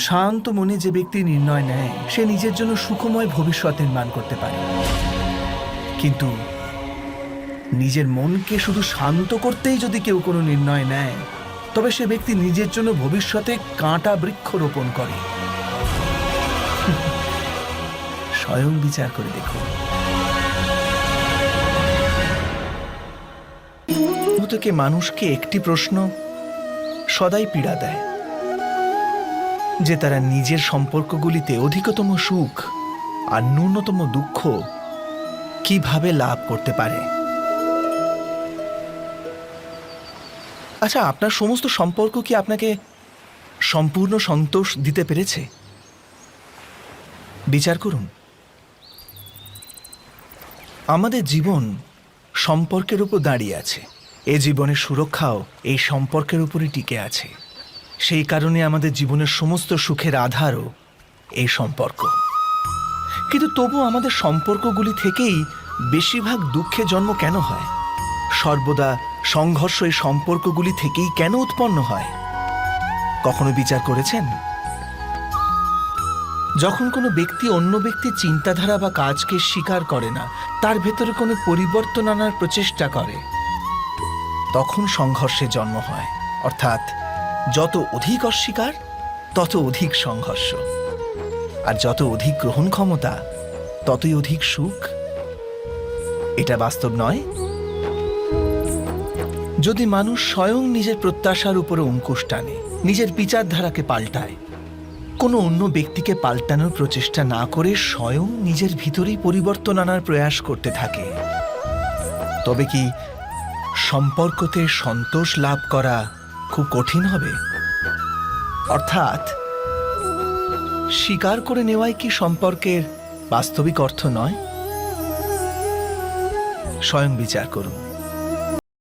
শান্ত মনে যে ব্যক্তি নির্ণয় নেয়, সে নিজের জন্য সুখময় ভবিষ্যৎ নির্মাণ করতে পারে। কিন্তু নিজের মনকে শুধু শান্ত করতেই যদি কেউ কোনো নির্ণয় নেয়, তবে সে ব্যক্তি নিজের জন্য ভবিষ্যতে কাঁটা বৃক্ষ রোপণ করে। স্বয়ং বিচার করে দেখুন। থেকে মানুষকে একটি প্রশ্ন সদাই পীড়া দেয়? যে তারা নিজের সম্পর্কগুলিতে অধিকতম সুখ আর ন্যূনতম দুঃখ কীভাবে লাভ করতে পারে। আচ্ছা আপনার সমস্ত সম্পর্ক কি আপনাকে সম্পূর্ণ সন্তোষ দিতে পেরেছে? বিচার করুন। আমাদের জীবন সম্পর্কের উপর দাঁড়িয়ে আছে। এ জীবনের সুরক্ষাও এই সম্পর্কের উপরই টিকে আছে। সেই কারণে আমাদের জীবনের সমস্ত সুখের আধারও এই সম্পর্ক। কিন্তু তবু আমাদের সম্পর্কগুলি থেকেই বেশিরভাগ দুঃখে জন্ম কেন হয়? সর্বদা সংঘর্ষ এই সম্পর্কগুলি থেকেই কেন উৎপন্ন হয়? কখনো বিচার করেছেন? যখন কোনো ব্যক্তি অন্য ব্যক্তির চিন্তাধারা বা কাজকে স্বীকার করে না, তার ভেতরে কোনো পরিবর্তন আনার প্রচেষ্টা করে, তখন সংঘর্ষের জন্ম হয়। অর্থাৎ যত অধিক অস্বীকার, তত অধিক সংঘর্ষ। আর যত অধিক গ্রহণ ক্ষমতা, ততই অধিক সুখ। এটা বাস্তব নয়। যদি মানুষ স্বয়ং নিজের প্রত্যাশার উপরে অঙ্কুশ টানে, নিজের বিচারধারাকে পাল্টায়, কোনো অন্য ব্যক্তিকে পাল্টানোর প্রচেষ্টা না করে স্বয়ং নিজের ভিতরেই পরিবর্তন আনার প্রয়াস করতে থাকে, তবে কি সম্পর্কতে সন্তোষ লাভ করা খুব কঠিন হবে। অর্থাৎ, স্বীকার করে নেওয়াই কি সম্পর্কের বাস্তবিক অর্থ নয়? স্বয়ং বিচার করুন।